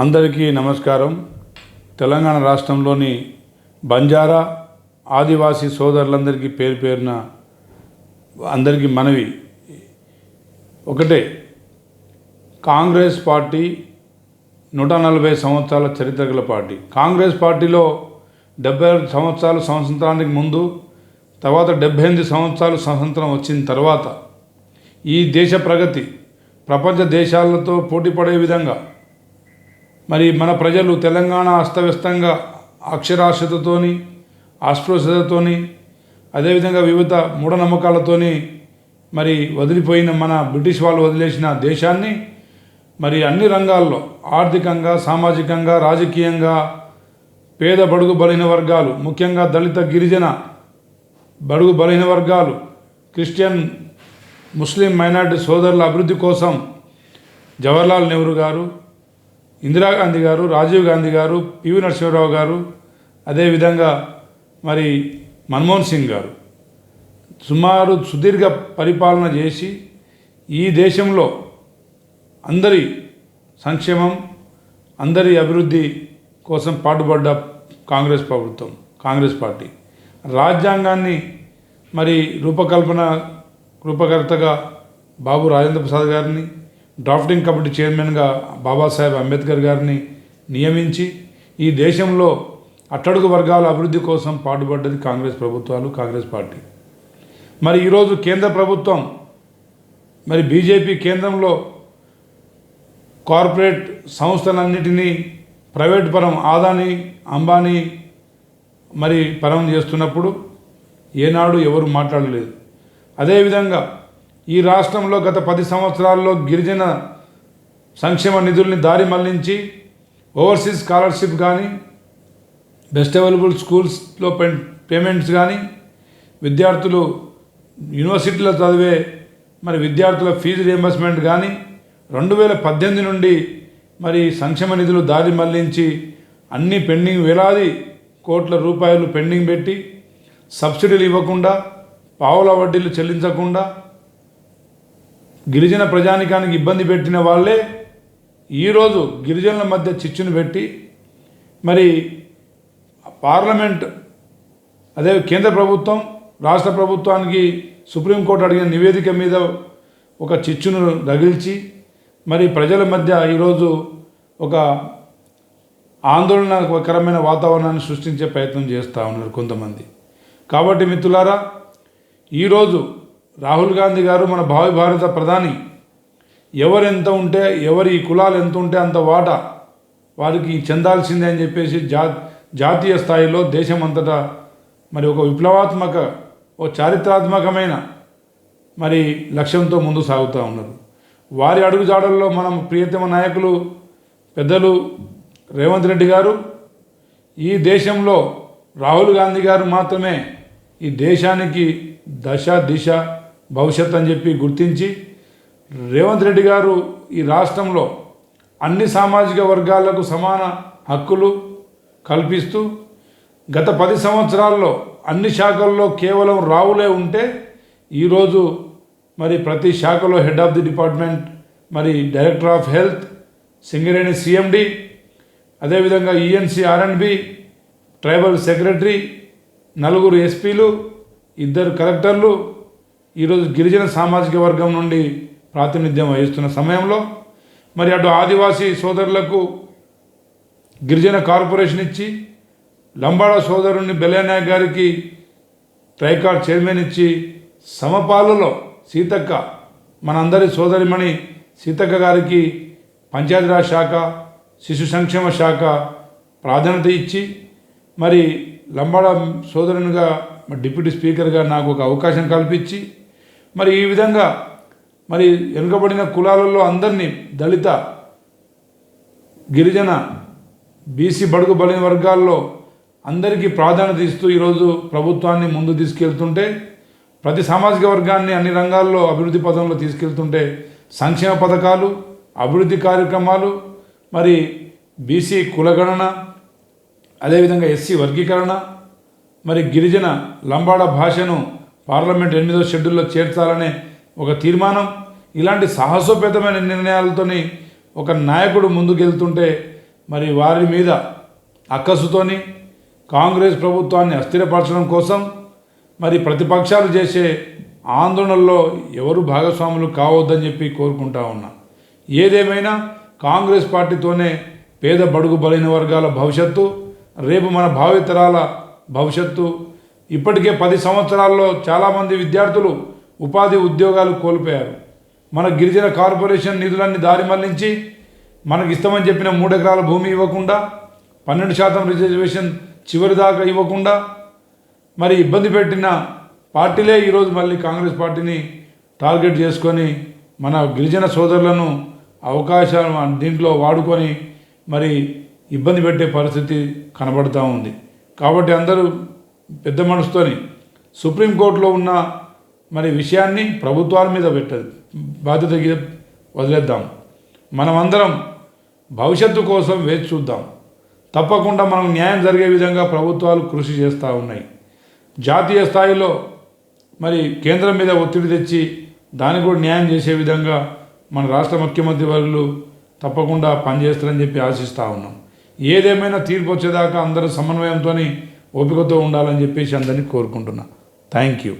అందరికీ నమస్కారం. తెలంగాణ రాష్ట్రంలోని బంజారా ఆదివాసీ సోదరులందరికీ పేరు పేరున అందరికీ మనవి. ఒకటే కాంగ్రెస్ పార్టీ నూట నలభై సంవత్సరాల చరిత్ర గల పార్టీ. కాంగ్రెస్ పార్టీలో డెబ్బై ఆరు సంవత్సరాలు స్వాతంత్రానికి ముందు తర్వాత డెబ్బై ఎనిమిది సంవత్సరాలు స్వతంత్రం వచ్చిన తర్వాత ఈ దేశ ప్రగతి ప్రపంచ దేశాలతో పోటీ పడే విధంగా మరి మన ప్రజలు తెలంగాణ అస్తవ్యస్తంగా అక్షరాస్యతతోని అస్పృశ్యతతోని అదేవిధంగా వివిధ మూఢనమ్మకాలతోని మరి వదిలిపోయిన మన బ్రిటిష్ వాళ్ళు వదిలేసిన దేశాన్ని మరి అన్ని రంగాల్లో ఆర్థికంగా సామాజికంగా రాజకీయంగా పేద బడుగు బలహీన వర్గాలు ముఖ్యంగా దళిత గిరిజన బడుగు బలహీన వర్గాలు క్రిస్టియన్ ముస్లిం మైనార్టీ సోదరుల అభివృద్ధి కోసం జవహర్లాల్ నెహ్రూ గారు ఇందిరాగాంధీ గారు రాజీవ్ గాంధీ గారు పివి నరసింహరావు గారు అదేవిధంగా మరి మన్మోహన్ సింగ్ గారు. సుమారు సుదీర్ఘ పరిపాలన చేసి ఈ దేశంలో అందరి సంక్షేమం అందరి అభివృద్ధి కోసం పాటుపడ్డ కాంగ్రెస్ ప్రభుత్వం కాంగ్రెస్ పార్టీ. రాజ్యాంగాన్ని మరి రూపకల్పన రూపకర్తగా బాబు రాజేంద్ర ప్రసాద్ గారిని డ్రాఫ్టింగ్ కమిటీ చైర్మన్గా బాబాసాహెబ్ అంబేద్కర్ గారిని నియమించి ఈ దేశంలో అట్టడుగు వర్గాల అభివృద్ధి కోసం పాటుపడ్డది కాంగ్రెస్ ప్రభుత్వాలు కాంగ్రెస్ పార్టీ. మరి ఈరోజు కేంద్ర ప్రభుత్వం మరి బీజేపీ కేంద్రంలో కార్పొరేట్ సంస్థలన్నిటినీ ప్రైవేట్ పరం ఆదాని అంబానీ మరి పరం చేస్తున్నప్పుడు ఏనాడు ఎవరు మాట్లాడలేదు. అదేవిధంగా ఈ రాష్ట్రంలో గత పది సంవత్సరాల్లో గిరిజన సంక్షేమ నిధుల్ని దారి మళ్ళించి ఓవర్సీస్ స్కాలర్షిప్ కానీ బెస్ట్ అవైలబుల్ స్కూల్స్లో పెన్ పేమెంట్స్ కానీ విద్యార్థులు యూనివర్సిటీలో చదివే మరి విద్యార్థుల ఫీజు రియంబర్స్మెంట్ కానీ రెండు వేల పద్దెనిమిది నుండి మరి సంక్షేమ నిధులు దారి మళ్ళించి అన్ని పెండింగ్ వేలాది కోట్ల రూపాయలు పెండింగ్ పెట్టి సబ్సిడీలు ఇవ్వకుండా పావుల వడ్డీలు చెల్లించకుండా గిరిజన ప్రజానికానికి ఇబ్బంది పెట్టిన వాళ్ళే ఈరోజు గిరిజనుల మధ్య చిచ్చును పెట్టి మరి పార్లమెంట్ అదే కేంద్ర ప్రభుత్వం రాష్ట్ర ప్రభుత్వానికి సుప్రీంకోర్టు అడిగిన నివేదిక మీద ఒక చిచ్చును రగిల్చి మరి ప్రజల మధ్య ఈరోజు ఒక ఆందోళనకరమైన వాతావరణాన్ని సృష్టించే ప్రయత్నం చేస్తూ ఉన్నారు కొంతమంది. కాబట్టి మిత్రులారా ఈరోజు రాహుల్ గాంధీ గారు మన భావి భారత ప్రధాని. ఎవరెంత ఉంటే ఎవరి కులాలు ఎంత ఉంటే అంత వాటా వారికి చెందాల్సిందే అని చెప్పేసి జా జాతీయ స్థాయిలో దేశమంతటా మరి ఒక విప్లవాత్మక ఓ చారిత్రాత్మకమైన మరి లక్ష్యంతో ముందు సాగుతూ ఉన్నారు. వారి అడుగుజాడల్లో మనం ప్రియతమ నాయకులు పెద్దలు రేవంత్ రెడ్డి గారు ఈ దేశంలో రాహుల్ గాంధీ గారు మాత్రమే ఈ దేశానికి దశ దిశ భవిష్యత్ అని చెప్పి గుర్తించి రేవంత్ రెడ్డి గారు ఈ రాష్ట్రంలో అన్ని సామాజిక వర్గాలకు సమాన హక్కులు కల్పిస్తూ గత పది సంవత్సరాల్లో అన్ని శాఖల్లో కేవలం రావులే ఉంటే ఈరోజు మరి ప్రతి శాఖలో హెడ్ ఆఫ్ ది డిపార్ట్మెంట్ మరి director of health Singareni CMD అదేవిధంగా ENC R and B tribal secretary నలుగురు ఎస్పీలు ఇద్దరు కలెక్టర్లు ఈరోజు గిరిజన సామాజిక వర్గం నుండి ప్రాతినిధ్యం వహిస్తున్న సమయంలో మరి అటు ఆదివాసీ సోదరులకు గిరిజన కార్పొరేషన్ ఇచ్చి లంబాడ సోదరుని బెల్లనాయక్ గారికి ట్రైకార్ చైర్మన్ ఇచ్చి సమపాలలో సీతక్క మనందరి సోదరిమణి సీతక్క గారికి పంచాయతీరాజ్ శాఖ శిశు సంక్షేమ శాఖ ప్రాధాన్యత ఇచ్చి మరి లంబాడ సోదరునిగా డిప్యూటీ స్పీకర్గా నాకు ఒక అవకాశం కల్పించి మరి ఈ విధంగా మరి వెనుకబడిన కులాలలో అందరినీ దళిత గిరిజన బీసీ బడుగు బలిన వర్గాల్లో అందరికీ ప్రాధాన్యత ఇస్తూ ఈరోజు ప్రభుత్వాన్ని ముందు తీసుకెళ్తుంటే ప్రతి సామాజిక వర్గాన్ని అన్ని రంగాల్లో అభివృద్ధి పదంలో తీసుకెళ్తుంటే సంక్షేమ పథకాలు అభివృద్ధి కార్యక్రమాలు మరి బీసీ కులగణన అదేవిధంగా ఎస్సీ వర్గీకరణ మరి గిరిజన లంబాడ భాషను పార్లమెంట్ ఎనిమిదో షెడ్యూల్లో చేర్చాలనే ఒక తీర్మానం ఇలాంటి సాహసోపేతమైన నిర్ణయాలతోని ఒక నాయకుడు ముందుకెళ్తుంటే మరి వారి మీద అక్కసుతోని కాంగ్రెస్ ప్రభుత్వాన్ని అస్థిరపరచడం కోసం మరి ప్రతిపక్షాలు చేసే ఆందోళనల్లో ఎవరు భాగస్వాములు కావద్దని చెప్పి కోరుకుంటా ఉన్నా. ఏదేమైనా కాంగ్రెస్ పార్టీతోనే పేద బడుగు బలైన వర్గాల భవిష్యత్తు రేపు మన భావితరాల భవిష్యత్తు ఇప్పటికే పది సంవత్సరాల్లో చాలామంది విద్యార్థులు ఉపాధి ఉద్యోగాలు కోల్పోయారు. మన గిరిజన కార్పొరేషన్ నిధులన్నీ దారి మళ్ళించి మనకి ఇష్టమని చెప్పిన మూడెకరాల భూమి ఇవ్వకుండా పన్నెండు శాతం రిజర్వేషన్ చివరి దాకా ఇవ్వకుండా మరి ఇబ్బంది పెట్టిన పార్టీలే ఈరోజు మళ్ళీ కాంగ్రెస్ పార్టీని టార్గెట్ చేసుకొని మన గిరిజన సోదరులను అవకాశాలు దీంట్లో వాడుకొని మరి ఇబ్బంది పెట్టే పరిస్థితి కనబడుతూ ఉంది. కాబట్టి అందరూ పెద్ద మనసుతోని సుప్రీంకోర్టులో ఉన్న మరి విషయాన్ని ప్రభుత్వాల మీద పెట్టదు బాధ్యత వదిలేద్దాం. మనమందరం భవిష్యత్తు కోసం వేచి చూద్దాం. తప్పకుండా మనం న్యాయం జరిగే విధంగా ప్రభుత్వాలు కృషి చేస్తూ ఉన్నాయి. జాతీయ స్థాయిలో మరి కేంద్రం మీద ఒత్తిడి తెచ్చి దానికి కూడా న్యాయం చేసే విధంగా మన రాష్ట్ర ముఖ్యమంత్రి వర్గులు తప్పకుండా పనిచేస్తారని చెప్పి ఆశిస్తూ ఉన్నాం. ఏదేమైనా తీర్పు వచ్చేదాకా అందరూ సమన్వయంతో ఓపికతో ఉండాలని చెప్పేసి అందరినీ కోరుకుంటున్నా. Thank you